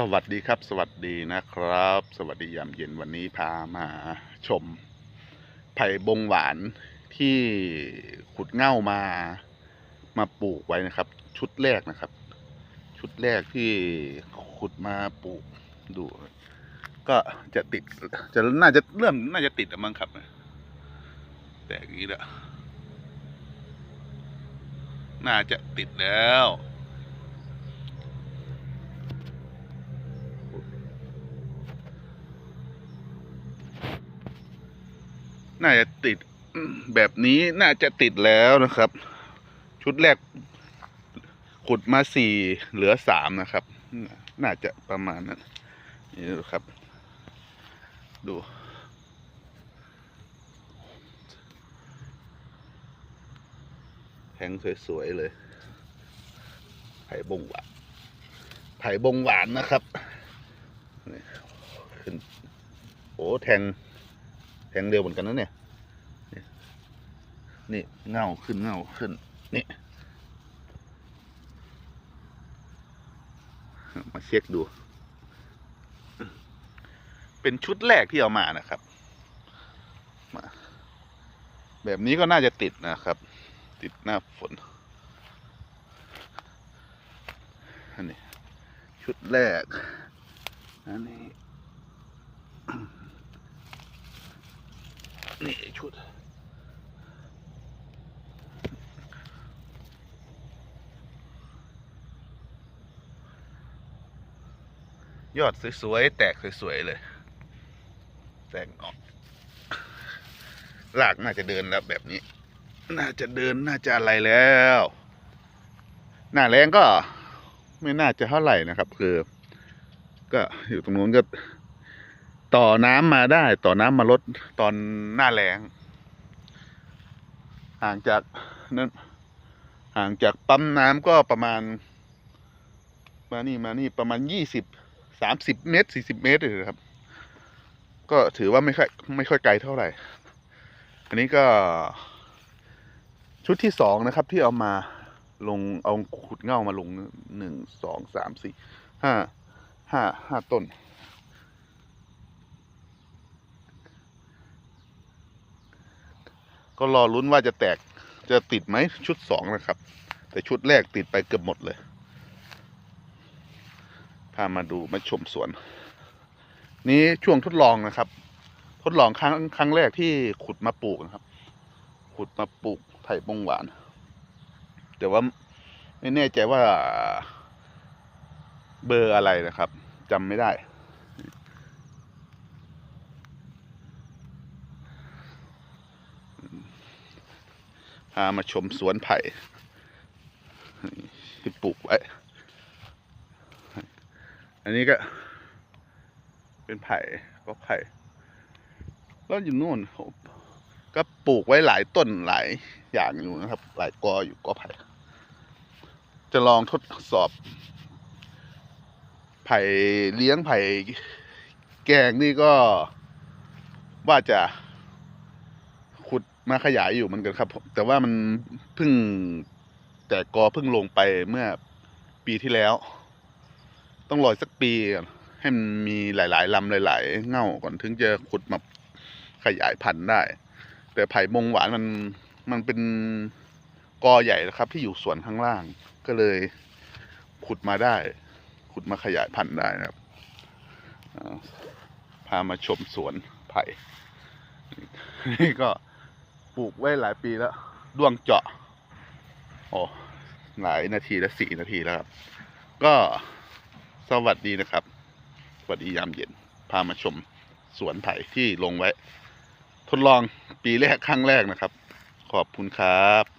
สวัสดีครับ สวัสดีนะครับ สวัสดียามเย็นวันนี้พามาชม ไผ่บงหวานที่ขุดเง่ามามาปลูกไว้นะครับ ชุดแรกนะครับ ชุดแรกที่ขุดมาปลูกดู ก็จะติดจะน่าจะเริ่มน่าจะติดมั้งครับ แต่อย่างนี้แหละน่าจะติดแล้ว น่าจะติดแบบนี้น่าจะติดแล้วนะครับ ชุดแรก ขุดมาสี่เหลือสามนะครับ น่าจะประมาณนั้นนี่นะครับ ดูแทงสวยๆเลย ไผ่บงหวาน ไผ่บงหวานนะครับ ขึ้นโอ้แทง แทงเร็วเหมือนกันนะเนี่ยนี่นี่เงาขึ้นเงาขึ้น นี่ มาเช็คดู เป็นชุดแรกที่เอามานะครับมาแบบนี้ก็น่าจะติดนะครับ ติดหน้าฝนอันนี้ชุดแรก อันนี้ นี่ชุด ยอดสวยๆ แตกสวยๆ เลย แตกออกลากน่าจะเดินแล้วแบบนี้ น่าจะเดินน่าจะอะไรแล้ว หน้าแรงก็ไม่น่าจะเท่าไหร่นะครับ คือ ก็อยู่ตรงนู้นก็ ต่อน้ำมาได้ ต่อน้ำมาลดตอนหน้าแรงห่างจากนั้นห่างจากปั๊มน้ำก็ประมาณ มานี่มานี่ประมาณยี่สิบสามสิบเมตรสี่สิบเมตรเลยครับ ก็ถือว่าไม่ค่อยไม่ค่อยไกลเท่าไหร่ อันนี้ก็ ชุดที่สองนะครับ ที่เอามาลงเอาขุดเง่ามาลงหนึ่งสองสามสี่ห้าห้าห้าต้น ก็รอลุ้นว่าจะแตกจะติดไหมชุดสองนะครับ แต่ชุดแรกติดไปเกือบหมดเลย พามาดูมาชมสวน นี้ช่วงทดลองนะครับ ทดลองครั้งครั้งแรกที่ขุดมาปลูกนะครับ ขุดมาปลูกไผ่บงหวาน แต่ว่าไม่แน่ใจว่าเบอร์อะไรนะครับจำไม่ได้ พามาชมสวนไผ่ที่ปลูกไว้อันนี้ก็ เป็นไผ่ก็ไผ่แล้วอยู่นู่นผมก็ปลูกไว้หลายต้นหลายอย่างอยู่นะครับ หลายกออยู่กอไผ่ จะลองทดสอบ ไผ่เลี้ยงไผ่แกงนี่ก็ว่าจะ ขุดมาขยายอยู่เหมือนกันครับ แต่ว่ามันเพิ่งแต่กอเพิ่งลงไปเมื่อปีที่แล้ว ต้องรอสักปีก่อนให้มันมีหลายๆลำหลาย ๆ เง่าก่อนถึงจะขุดมาขยายพันธุ์ได้ แต่ไผ่มงหวานมันมันเป็นกอใหญ่นะครับ ที่อยู่ส่วนข้างล่าง ก็เลยขุดมาได้ ขุดมาขยายพันธุ์ได้นะครับพามาชมสวนไผ่นี่ก็ ปลูกไว้หลายปีแล้วด้วงเจาะโอ้หลายนาทีแล้วสี่นาทีแล้วครับ ก็สวัสดีนะครับ สวัสดียามเย็น พามาชมสวนไผ่ที่ลงไว้ ทดลองปีแรกครั้งแรกนะครับ ขอบคุณครับ